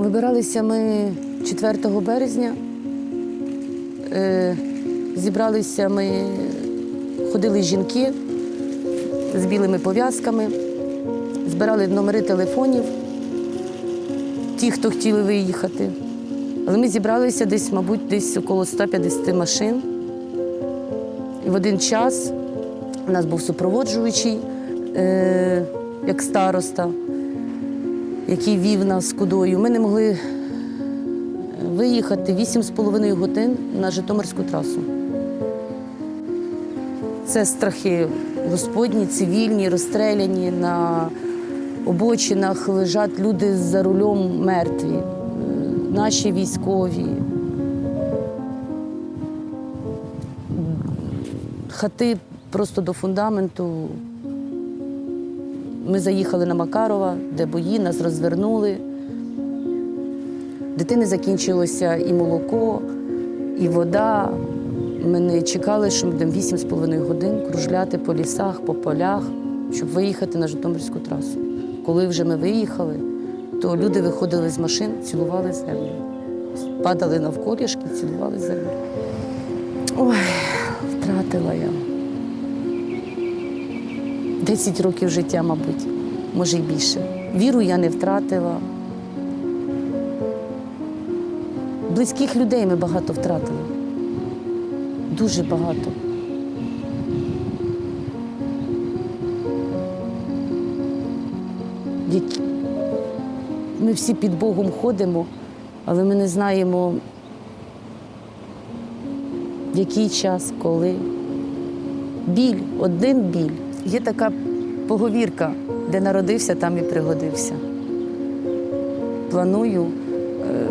Вибиралися ми 4 березня. Е, Зібралися ми, ходили жінки з білими пов'язками, збирали номери телефонів, ті, хто хотіли виїхати. Але ми зібралися десь, мабуть, десь около 150 машин. І в один час у нас був супроводжуючий, е, як староста, який вів нас кудою. Ми не могли виїхати 8,5 годин на Житомирську трасу. Це страхи господні, цивільні, розстріляні на обочинах лежать люди за рулем мертві, е, наші військові. Хати просто до фундаменту. Ми заїхали на Макарова, де бої, нас розвернули. Дитини закінчилося і молоко, і вода. Ми не чекали, що ми будемо 8,5 годин кружляти по лісах, по полях, щоб виїхати на Житомирську трасу. Коли вже ми виїхали, то люди виходили з машин, цілували землю. Падали навколішки, цілували землю. Ой, 10 років життя, мабуть, може й більше. Віру я не втратила. Близьких людей ми багато втратили. Дуже багато. Ми всі під Богом ходимо, але ми не знаємо, який час, коли. Біль, один біль. Є така поговірка, де народився, там і пригодився. Планую е,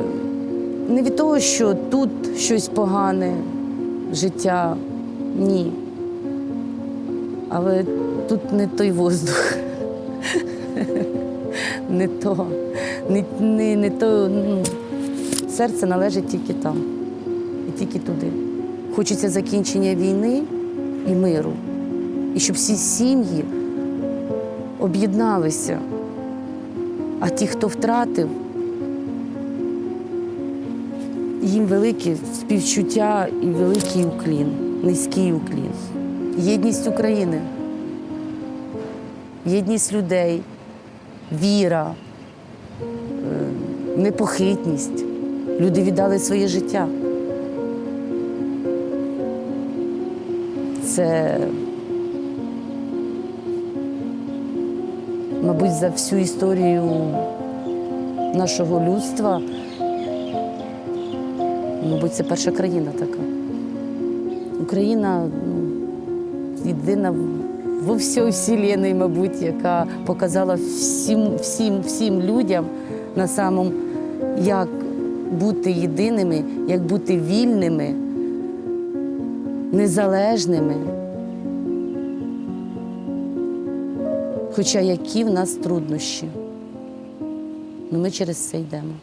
не від того, що тут щось погане, життя ні. Але тут не той воздух. Не то, не, не, не то. Ну, серце належить тільки там і тільки туди. Хочеться закінчення війни і миру. І щоб всі сім'ї об'єдналися. А ті, хто втратив, їм велике співчуття і великий уклін, низький уклін. Єдність України, єдність людей, віра, е, непохитність. Люди віддали своє життя. Це, мабуть, за всю історію нашого людства. Мабуть, це перша країна така. Україна ну, єдина во всій вселенной, мабуть, яка показала всім, всім, всім людям на самому, як бути єдиними, як бути вільними, незалежними. Хоча які в нас труднощі. Ну, ми через це йдемо.